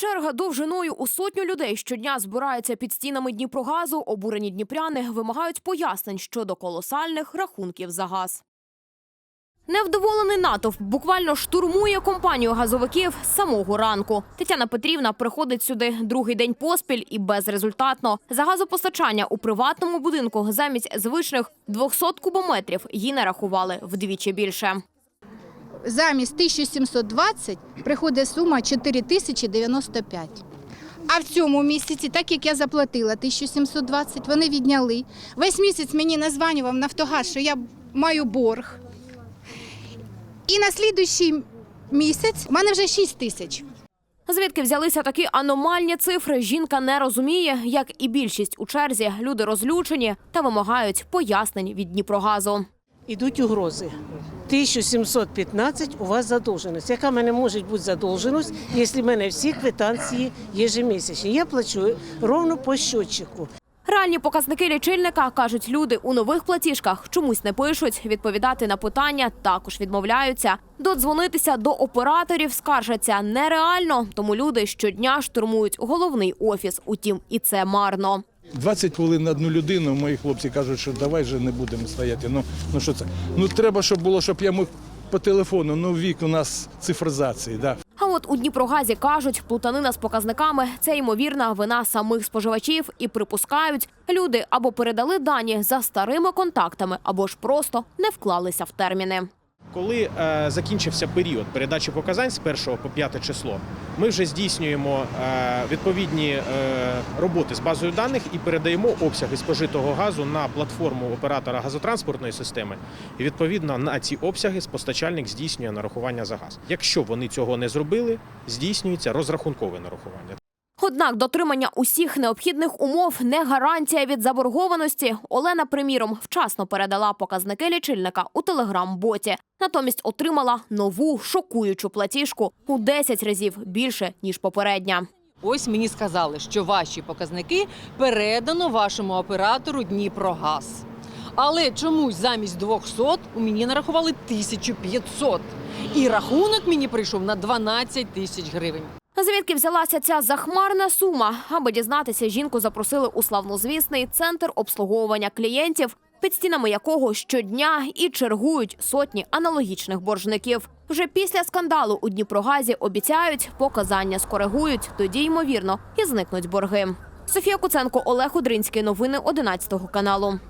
черга довжиною у сотню людей щодня збирається під стінами Дніпрогазу. Обурені дніпряни вимагають пояснень щодо колосальних рахунків за газ. Невдоволений натовп буквально штурмує компанію газовиків з самого ранку. Тетяна Петрівна приходить сюди другий день поспіль і безрезультатно. За газопостачання у приватному будинку замість звичних 200 кубометрів їй нарахували вдвічі більше. Замість 1720 приходить сума 4095. А в цьому місяці, так як я заплатила 1720, вони відняли. Весь місяць мені названював Нафтогаз, що я маю борг. І на слідуючий місяць в мене вже 6 тисяч. Звідки взялися такі аномальні цифри? Жінка не розуміє, як і більшість у черзі. Люди розлючені та вимагають пояснень від Дніпрогазу. Ідуть угрози. 1715 у вас задовженість. Яка в мене може бути задовженість, якщо в мене всі квитанції єжемісячні? Я плачу ровно по щотчику. Реальні показники лічильника кажуть, люди у нових платіжках чомусь не пишуть. Відповідати на питання також відмовляються. Додзвонитися до операторів скаржаться нереально, тому люди щодня штурмують головний офіс. Утім, і це марно. 20 хвилин на одну людину. Мої хлопці кажуть, що давай же не будемо стояти. Ну, ну що це? Ну треба, щоб було, щоб я мог по телефону. Ну вік у нас цифризації. Да. А от у Дніпрогазі кажуть, плутанина з показниками це ймовірна вина самих споживачів і припускають, люди або передали дані за старими контактами, або ж просто не вклалися в терміни. Коли е, закінчився період передачі показань з 1 по 5 число, ми вже здійснюємо е, відповідні е, роботи з базою даних і передаємо обсяги спожитого газу на платформу оператора газотранспортної системи. І відповідно на ці обсяги постачальник здійснює нарахування за газ. Якщо вони цього не зробили, здійснюється розрахункове нарахування. Однак дотримання усіх необхідних умов не гарантія від заборгованості. Олена, приміром, вчасно передала показники лічильника у телеграм-боті. Натомість отримала нову шокуючу платіжку у 10 разів більше ніж попередня. Ось мені сказали, що ваші показники передано вашому оператору Дніпрогаз. Але чомусь замість 200 у мені нарахували 1500. І рахунок мені прийшов на 12 тисяч гривень. Звідки взялася ця захмарна сума? Аби дізнатися, жінку запросили у славнозвісний центр обслуговування клієнтів, під стінами якого щодня і чергують сотні аналогічних боржників. Вже після скандалу у Дніпрогазі обіцяють, показання скоригують, тоді ймовірно і зникнуть борги. Софія Куценко, Олег Удринський. Новини 11 каналу.